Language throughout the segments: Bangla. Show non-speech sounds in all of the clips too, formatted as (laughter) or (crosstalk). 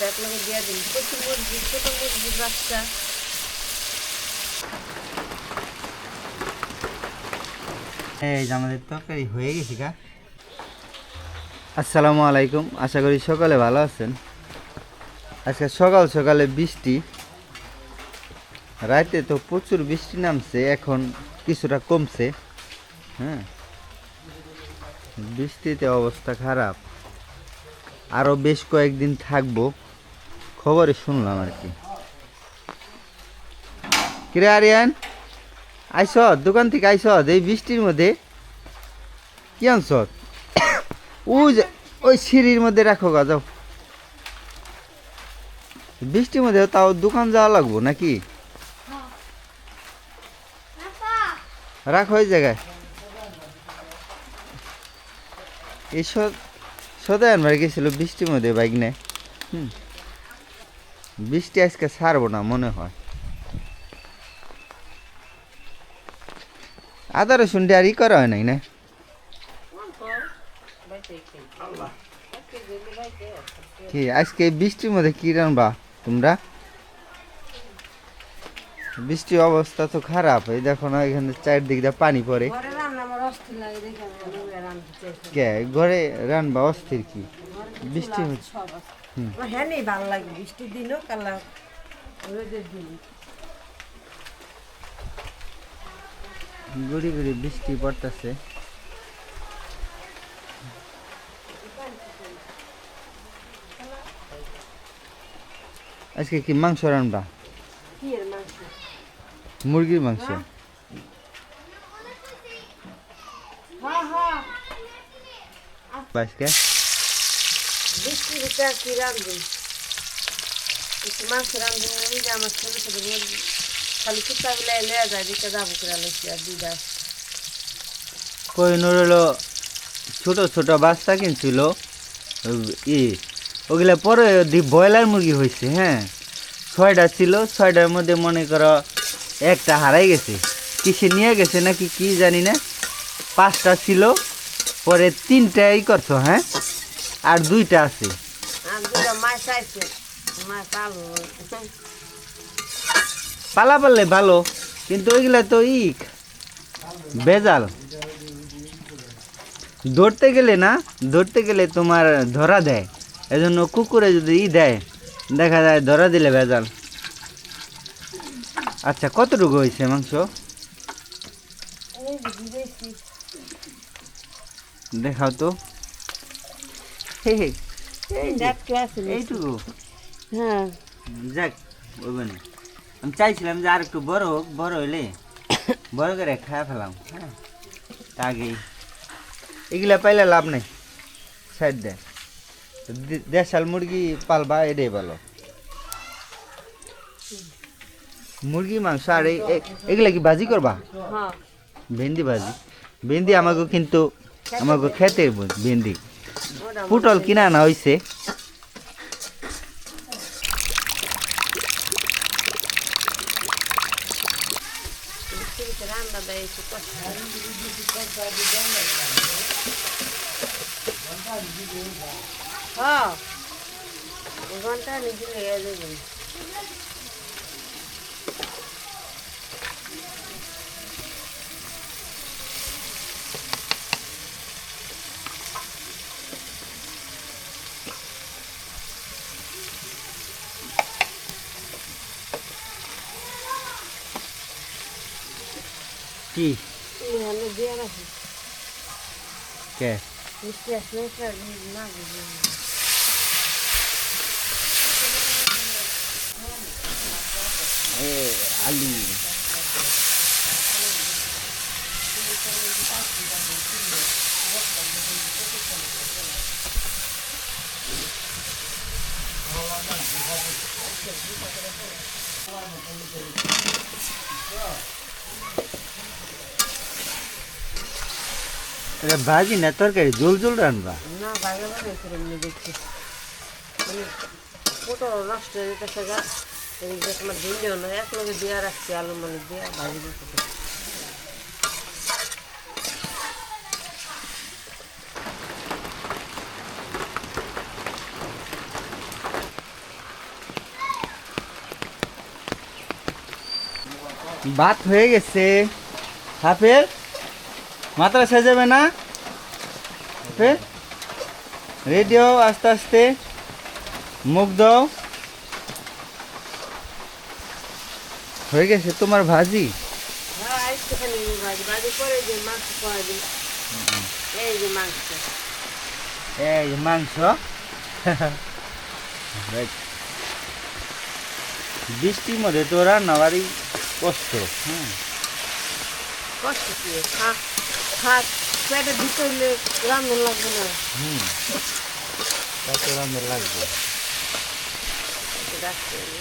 এক লগে দিয়ে দিন। কচি মুরগি, ছোট বাচ্চা। এই আমাদের তরকারি হয়ে গেছে গা। আসসালামু আলাইকুম, আশা করি সকালে ভালো আছেন। আজকে সকাল সকালে বৃষ্টি। রাতে তো প্রচুর বৃষ্টি নামছে, এখন কিছুটা কমছে। হ্যাঁ। বৃষ্টিতে অবস্থা খারাপ। আরও বেশ কয়েকদিন থাকব। খবরে শুনলাম আর কি। কিরে আরিয়ান, আইস, দোকান থেকে আইস, এই বৃষ্টির মধ্যে। কি আনছ? ওই ওই সিঁড়ির মধ্যে রাখো গা, যাও। বৃষ্টির মধ্যে তাও দোকান যাওয়া লাগবো নাকি? রাখো ওই জায়গায়। এই স- সদাই আনবার গেছিল বৃষ্টির মধ্যে বাইক নেয়। হুম। বৃষ্টি আজকে ছাড়বো না মনে হয়। আদা রসুন দিয়ে আর ই করা হয় নাই না? কি আজকে বৃষ্টির মধ্যে কি রানবা তোমরা? বৃষ্টির অবস্থা তো খারাপ এই দেখো না এখানে চারদিক দিয়ে পানি পড়ে। কে ঘরে রানবা অস্থির কি? বৃষ্টি হচ্ছে। হ্যাঁ নেই ভালো লাগে বৃষ্টির দিনও কালা রোদের দিন গুড়ি গুড়ি বৃষ্টি পড়তেছে। আজকে কি মাংস মাংস? মুরগির মাংস। হ্যাঁ হ্যাঁ। আজকে? বৃষ্টির ভিতরে আর কি রাঁধবেন একটু মাংস রাঁধবেন ওই যে আমার ছোটো ছোটো মুরগি খালি কুত্তা বিলাই লেয়া যায় দিকে যাব করে লইছি কই হলো ছোট ছোট বাচ্চা কিনছিল ই ওগুলা পরে দি ব্রয়লার মুরগি হয়েছে হ্যাঁ ছয়টা ছিল ছয়টার মধ্যে মনে করো একটা হারাই গেছে কিসে নিয়ে গেছে নাকি কি জানি না পাঁচটা ছিল পরে তিনটাই করছ হ্যাঁ আর দুইটা আছে। পালা পারলে ভালো কিন্তু ওইগুলা তো ই বেজাল। ধরতে গেলে না ধরতে গেলে তোমার ধরা দেয়। এজন্য কুকুরে যদি ই দেয় দেখা যায় ধরা দিলে বেজাল। আচ্ছা কতটুকু হয়েছে মাংস? দেখাও তো হে হে, এই যে, দেখ ক্লাস এইটুকু। হ্যাঁ। যাক ওইখানে আমি চাইছিলাম যে আর একটু বড় হোক বড় হইলে বড় করে খাওয়া ফেলাম হ্যাঁ। আগেই এগুলা পাইলে লাভ নেই সাইড দেয় দেশাল মুরগি পালবা এটাই ভালো। মুরগি মাংস আর এগুলা কি ভাজি করবা? হ্যাঁ। ভেন্ডি ভাজি। ভেন্ডি আমাকে কিন্তু আমাকে খেতে ওটা পুটল কিনা আনা হয়েছে হ্যাঁ ঘণ্টা নিজে হয়ে যাবেন কি এখানে দিয়ে রাখি কে মিষ্টি আসলে এটা ভাজি না, তরকারি জল জল রান্না। না, ভাগে ভাগে করে নিয়ে দেখছি মানে কত নষ্ট হয়ে যেতেছে গাছ এই যে তোমার না দিয়ে রাখছি, আলু মানে দিয়া ভাজি ভাত হয়ে গেছে। হাফের মাত্রা সাজাবে না? হাফের রেডি হও আস্তে আস্তে। মুখ দাও হয়ে গেছে তোমার ভাজি? এই মাংস. (laughs) বৃষ্টির মধ্যে তো রান্না বাড়ি কষ্ট হ্যাঁ কষ্ট কি খা খা পেটে ভিতরে রান্না লাগবে না হুম কত রান্না লাগবে রাখতে হবে।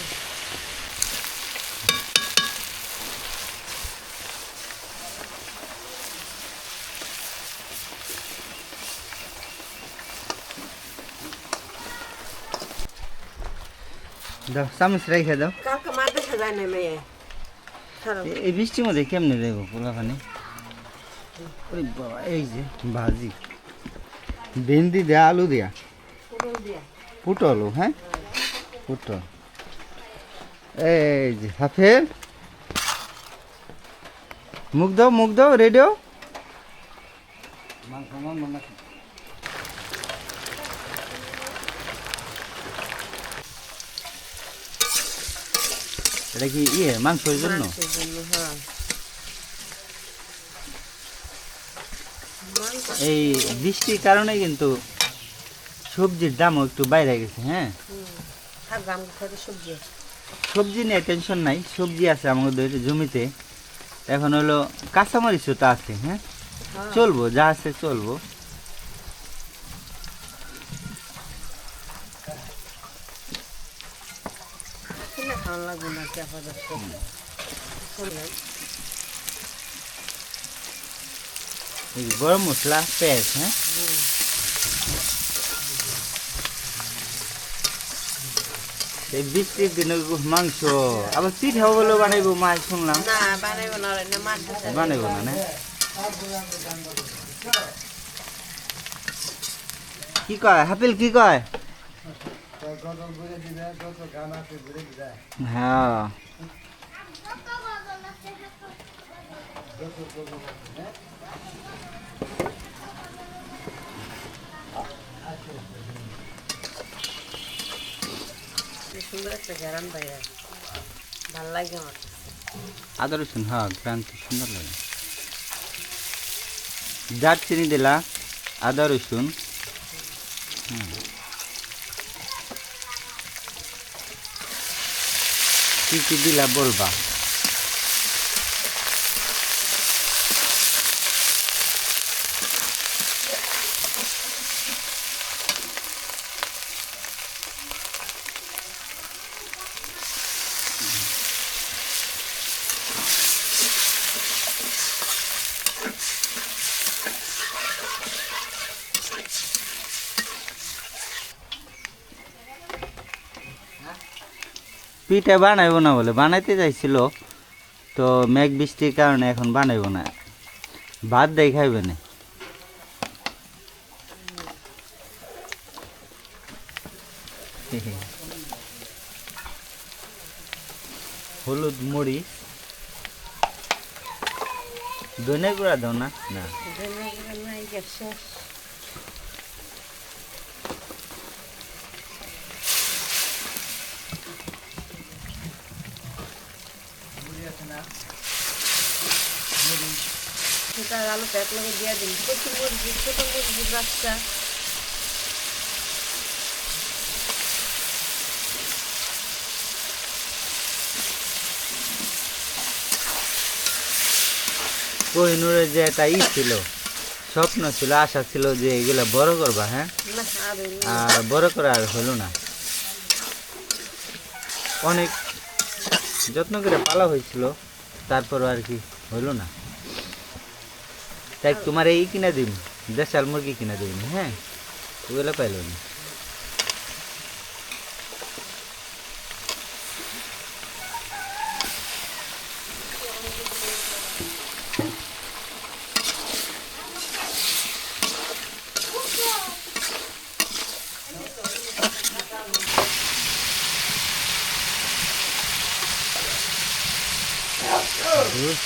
দাও চামচ রেখে দাও কালকে মাদ্রাসা যায় না মেয়ে খারাপ এ- এই বৃষ্টির মধ্যে কেমনে দেবো বাবা এই যে ভাজি। ভেন্ডি দেয়া আলু দেয়া? দিয়া। পুটল হ্যাঁ? পুটল। এই যে হাফের মুখ দাও মুখ দাও রেডিও এটা কি ইয়ে মাংসের জন্য হ্যাঁ। এই বৃষ্টির কারণে কিন্তু সবজির দামও একটু বাইরে গেছে হ্যাঁ? সবজি নিয়ে টেনশন নাই সবজি আছে আমাদের জমিতে। এখন হলো কাঁচামরিচও তো আছে হ্যাঁ? হ্যাঁ। চলবো যা আছে চলবো। খাওয়া লাগবে না আপাতত? এই গরম মশলা পেঁয়াজ হ্যাঁ? এই বৃষ্টির দিনে মাংস আবার পিঠা বলে বানাইবো মাছ শুনলাম। বানাইব না কি কয় হাপিল কি কয়? হ্যাঁ। কি আদা রসুন হ্যাঁ ক্রান্তি সুন্দর লাগে। দারচিনি দিলা আদা রসুন কি কি দিলা বলবা পিঠা বানাইবো না বলে। বানাইতে চাইছিল তো মেঘ বৃষ্টির কারণে এখন বানাইবো না। ভাত দেয় খাইবে না। হলুদ মরিচ। ধনে গুঁড়া দাও না? না ধনিয়া গুঁড়ো নাই গ্যাস শেষ সেটা আলু প্যাক লাগে দিয়ে দিন। ছোট বাচ্চা। কোহিনুরের যে একটা ই ছিল স্বপ্ন ছিল আশা ছিল যে এগুলা বড় করবা হ্যাঁ? আর আর বড় করে আর হলো না। অনেক যত্ন করে পালা হয়েছিল তারপরও আর কি হলো না। তাই তোমার এই কিনা দিন দেশাল মুরগি কিনা দিন হ্যাঁ ওগুলো পাইল না Good,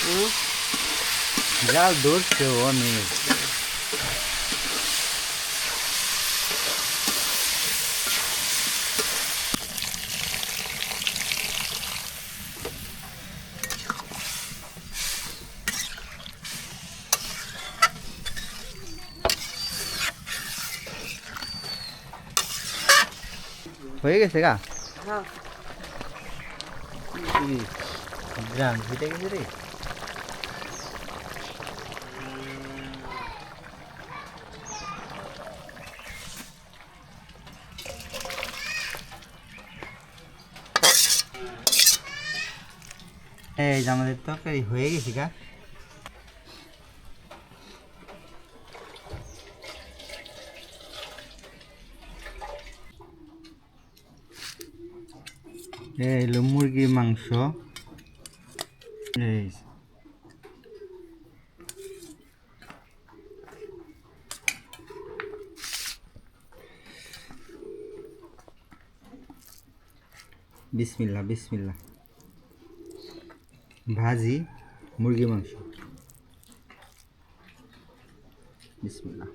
good. অনেক হুম জাল ধরছে অনেক হয়ে গেছে গা হ্যাঁ গ্রাম ফিটে গেছে রে এই যে আমাদের তরকারি হয়ে গেছে গা। এই হলো মুরগির মাংস। এই বিসমিল্লা বিসমিল্লা ভাজি মুরগি মাংস। বিসমিল্লা